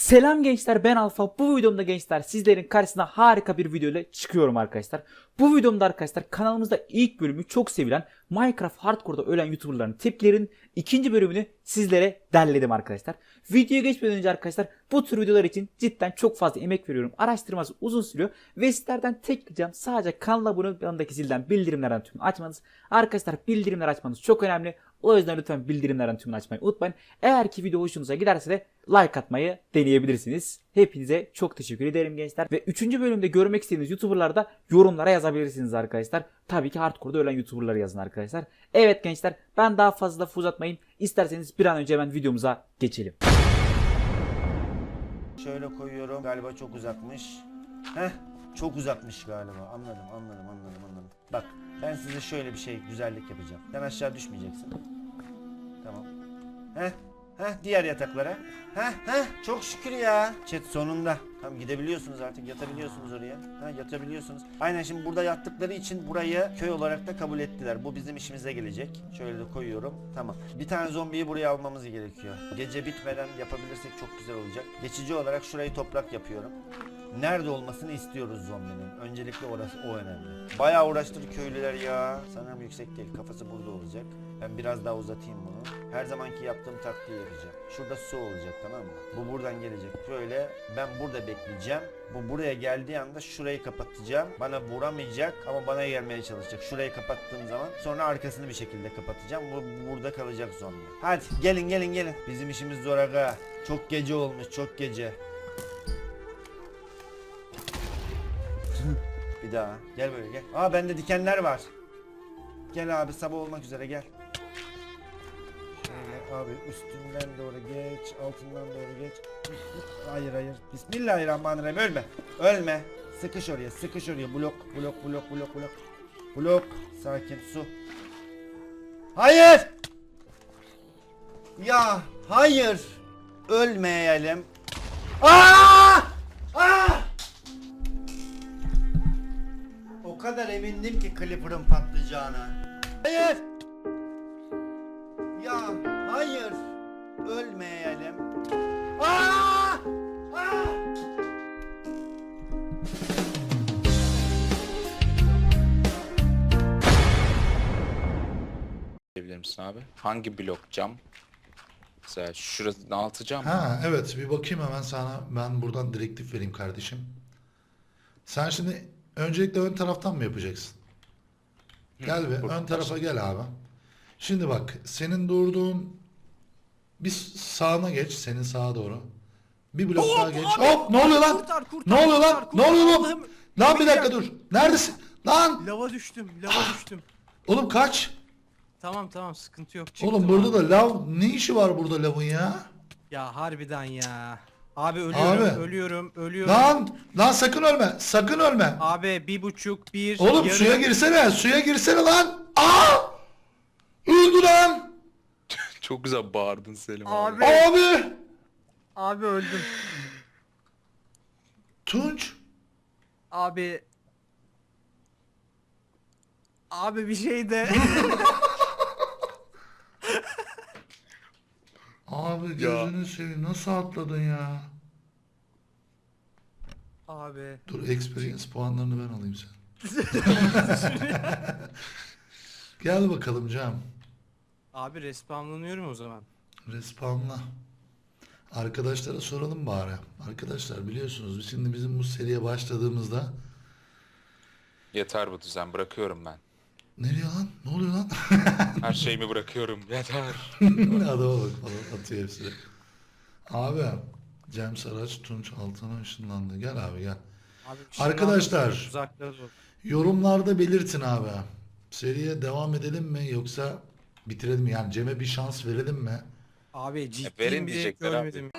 Selam gençler ben Alfa. Bu videomda gençler sizlerin karşısına harika bir video ile çıkıyorum arkadaşlar. Bu videomda arkadaşlar kanalımızda ilk bölümü çok sevilen Minecraft Hardcore'da ölen YouTuber'ların tepkilerin ikinci bölümünü sizlere derledim arkadaşlar. Videoya geçmeden önce arkadaşlar bu tür videolar için cidden çok fazla emek veriyorum. Araştırması uzun sürüyor ve sizlerden tek ricam sadece kanala abone yanındaki zilden bildirimlerden tümünü açmanız. Arkadaşlar bildirimler açmanız çok önemli. O yüzden lütfen bildirimlerden tümünü açmayı unutmayın. Eğer ki video hoşunuza giderse de like atmayı deneyebilirsiniz. Hepinize çok teşekkür ederim gençler. Ve 3. bölümde görmek istediğiniz YouTuber'lar da yorumlara yazabilirsiniz arkadaşlar. Tabii ki hardcore'da ölen YouTuber'ları yazın arkadaşlar. Evet gençler ben daha fazla lafı uzatmayayım. İsterseniz bir an önce hemen videomuza geçelim. Şöyle koyuyorum. Galiba çok uzakmış. Heh, çok uzakmış galiba. Anladım, anladım, anladım, anladım. Bak, ben size şöyle bir şey güzellik yapacağım. Sen aşağı düşmeyeceksin. Heh, heh, diğer yataklara. Heh, heh, çok şükür ya. Chat sonunda. Tamam gidebiliyorsunuz artık, yatabiliyorsunuz oraya. Ha, yatabiliyorsunuz. Aynen şimdi burada yattıkları için burayı köy olarak da kabul ettiler. Bu bizim işimize gelecek. Şöyle de koyuyorum. Tamam. Bir tane zombiyi buraya almamız gerekiyor. Gece bitmeden yapabilirsek çok güzel olacak. Geçici olarak şurayı toprak yapıyorum. Nerede olmasını istiyoruz zombinin. Öncelikle orası o önemli. Bayağı uğraştır köylüler ya. Sanırım yüksek değil. Kafası burada olacak. Ben biraz daha uzatayım bunu. Her zamanki yaptığım taktiği yapacağım. Şurada su olacak tamam mı? Bu buradan gelecek. Şöyle ben burada bekleyeceğim. Bu buraya geldiği anda şurayı kapatacağım. Bana vuramayacak ama bana gelmeye çalışacak. Şurayı kapattığım zaman sonra arkasını bir şekilde kapatacağım. Bu burada kalacak zombi. Hadi gelin gelin gelin. Bizim işimiz zor aga. Çok gece olmuş çok gece. Bir daha. Gel böyle gel. Aa bende dikenler var. Gel abi sabah olmak üzere gel. Abi üstünden doğru geç, altından doğru geç. Hayır hayır. Bismillahirrahmanirrahim. Ölme. Ölme. Sıkış oraya, sıkış oraya. Blok, blok, blok, blok, blok. Blok. Sakin su. Hayır. Ya hayır. Ölmeyelim. Aa! Aa! O kadar emindim ki Clipper'ın patlayacağına. Hayır. Misin abi? Hangi blok cam? Mesela şurasının altı cam. mı? Ha evet bir bakayım hemen sana ben buradan direktif vereyim kardeşim. Sen şimdi öncelikle ön taraftan mı yapacaksın? Gel bir buradan ön tarafa gel abi. Şimdi bak senin durduğun bir sağına geç senin sağa doğru. Bir blok daha geç. Hop ne oluyor lan? Kurtar, kurtar, ne oluyor lan? kurtar, Ne oluyor kurtar. lan? Allah'ım, Lan bir dakika dur. Neredesin? Lan! Lava düştüm, lava düştüm. Oğlum kaç? Tamam tamam sıkıntı yok. Çıktım Oğlum burada abi. da lav ne işi var burada lavın ya? Ya harbiden ya. Abi ölüyorum, Abi. ölüyorum, ölüyorum. Lan! Lan sakın ölme. Sakın ölme. Abi bir buçuk, bir, Oğlum yarım. suya girsene. Suya girsene lan. Aa! Öldü lan. Çok güzel bağırdın Selim abi. Abi, Abi. abi öldüm. Tunç. Abi. Abi bir şey de. Abi gözünü seveyim. Nasıl atladın ya? abi. Dur experience puanlarını ben alayım sen. Gel bakalım Cem. Abi respawnlanıyorum o zaman. Respawnla. Arkadaşlara soralım bari. Arkadaşlar biliyorsunuz biz şimdi bizim bu seriye başladığımızda Yeter bu düzen bırakıyorum ben. Nereye lan? Ne oluyor lan? Her şeyimi bırakıyorum. Yeter. Adama bak falan atıyor hepsini. Abi Cem Saraç Tunç Altan'a ışınlandı. Gel abi gel. Abi şey Arkadaşlar. Yorumlarda belirtin abi. Seriye devam edelim mi yoksa bitirelim mi? Yani Cem'e bir şans verelim mi? Abi ciddi verin bir diyecekler abi. görmedim.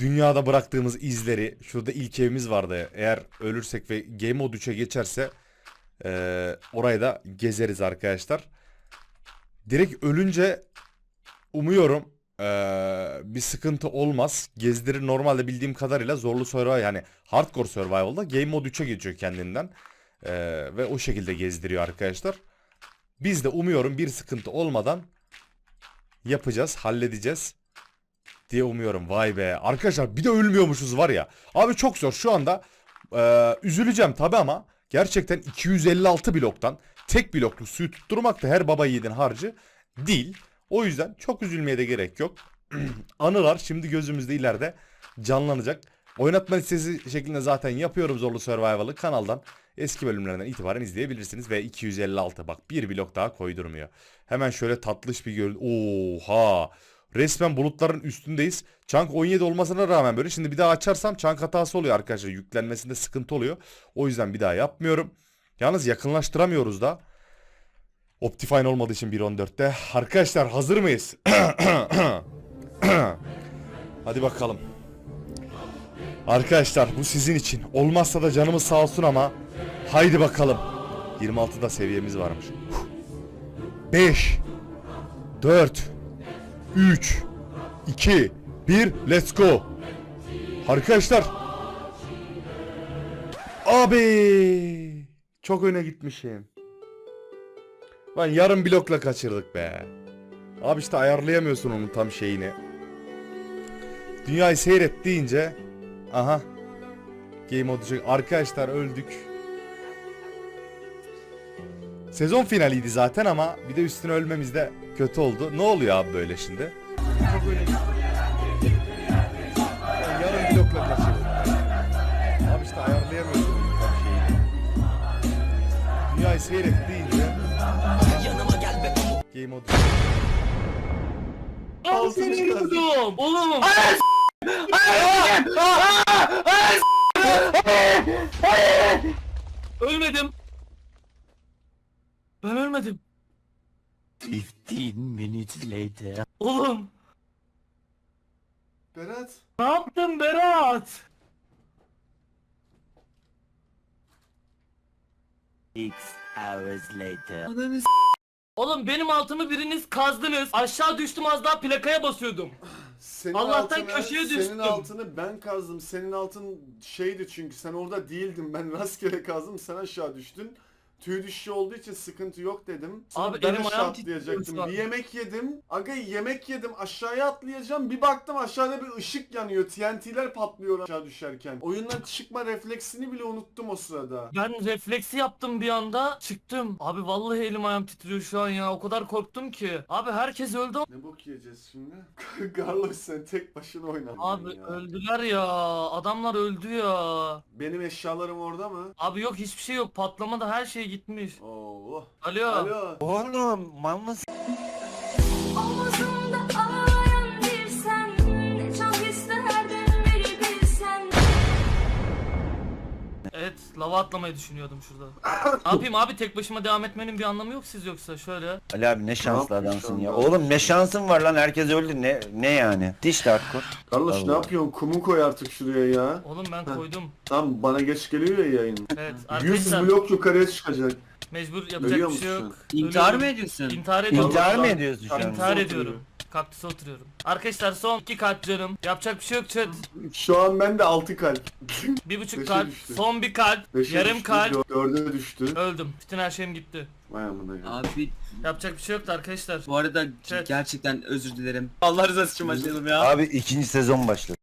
Dünyada bıraktığımız izleri şurada ilk evimiz vardı. Eğer ölürsek ve Game Mode 3'e geçerse eee orayı da gezeriz arkadaşlar. Direkt ölünce umuyorum eee, bir sıkıntı olmaz. Gezdirir normalde bildiğim kadarıyla zorlu survival yani hardcore survival'da Game Mode 3'e geçiyor kendinden. Ee, ve o şekilde gezdiriyor arkadaşlar. Biz de umuyorum bir sıkıntı olmadan yapacağız, halledeceğiz diye umuyorum. Vay be. Arkadaşlar bir de ölmüyormuşuz var ya. Abi çok zor. Şu anda e, üzüleceğim tabi ama gerçekten 256 bloktan tek bloklu suyu tutturmak da her baba yiğidin harcı değil. O yüzden çok üzülmeye de gerek yok. Anılar şimdi gözümüzde ileride canlanacak. Oynatma listesi şeklinde zaten yapıyorum Zorlu Survival'ı kanaldan. Eski bölümlerden itibaren izleyebilirsiniz ve 256 bak bir blok daha koydurmuyor. Hemen şöyle tatlış bir görün. Oha! Resmen bulutların üstündeyiz. Chunk 17 olmasına rağmen böyle. Şimdi bir daha açarsam chunk hatası oluyor arkadaşlar. Yüklenmesinde sıkıntı oluyor. O yüzden bir daha yapmıyorum. Yalnız yakınlaştıramıyoruz da. Optifine olmadığı için 1.14'te. Arkadaşlar hazır mıyız? Hadi bakalım. Arkadaşlar bu sizin için. Olmazsa da canımız sağ olsun ama haydi bakalım. 26'da seviyemiz varmış. 5 4 3 2 1 Let's go. Arkadaşlar. Abi çok öne gitmişim. Lan yarım blokla kaçırdık be. Abi işte ayarlayamıyorsun onun tam şeyini. Dünyayı seyret deyince aha Game düşecek. Arkadaşlar öldük. Sezon finaliydi zaten ama bir de üstüne ölmemiz de kötü oldu. Ne oluyor abi böyle şimdi? Çok öyle gittik. Ya Yarım blokla kaçırdık. Abi işte ayarlayamıyorsun tam şeyini. Dünyayı seyret deyince Game mode Altını çıkardım. Oğlum. Ölmedim. Ben ölmedim. 15 minutes later. Oğlum. Berat. Ne yaptın Berat? Six hours later. Ananı Oğlum benim altımı biriniz kazdınız. Aşağı düştüm az daha plakaya basıyordum. Senin Allah'tan altını- köşeye Senin düştüm. altını ben kazdım. Senin altın şeydi çünkü sen orada değildin. Ben rastgele kazdım sen aşağı düştün. Tüy düşüşü olduğu için sıkıntı yok dedim. Sonra Abi ben elim aşağı ayağım titriyor atlayacaktım. şu an. Bir yemek yedim. Aga yemek yedim. Aşağıya atlayacağım. Bir baktım aşağıda bir ışık yanıyor. TNT'ler patlıyor aşağı düşerken. Oyundan çıkma refleksini bile unuttum o sırada. Ben refleksi yaptım bir anda çıktım. Abi vallahi elim ayağım titriyor şu an ya. O kadar korktum ki. Abi herkes öldü. Ne bok yiyeceğiz şimdi? Carlos sen tek başına oynadın Abi ya. öldüler ya. Adamlar öldü ya. Benim eşyalarım orada mı? Abi yok hiçbir şey yok. Patlamada her şey gitmiş. Oo. Alo. Alo. Oğlum mal mısın? Evet lava atlamayı düşünüyordum şurada. ne yapayım abi tek başıma devam etmenin bir anlamı yok siz yoksa şöyle. Ali abi ne şanslı yapmış adamsın ya. Oğlum ne şansın var lan herkes öldü ne ne yani? Diş de hardcore. Carlos ne Allah. yapıyorsun? Kumu koy artık şuraya ya. Oğlum ben koydum. Tam bana geç geliyor ya yayın. Evet 100 arkadaşlar blok yukarıya çıkacak. mecbur yapacak Ölüyor bir şey musun yok. İntihar mı Ölüyorum. ediyorsun? İntihar ediyorum. İntihar mı ediyorsun şu an? İntihar ediyorum. Kaktüse oturuyorum. Arkadaşlar son iki kalp canım. Yapacak bir şey yok chat. Şu an ben de 6 kalp. Bir buçuk Beşe kalp. düştü. Son bir kalp. Beşe yarım düştü, kalp. dö- Dörde düştü. Öldüm. Bütün her şeyim gitti. Vay amına ya. Abi Yapacak bir şey yoktu arkadaşlar. bu arada Evet. gerçekten özür dilerim. Allah rızası için başlayalım ya. Abi ikinci sezon başladı.